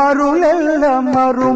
മറുളെല്ലാം മറു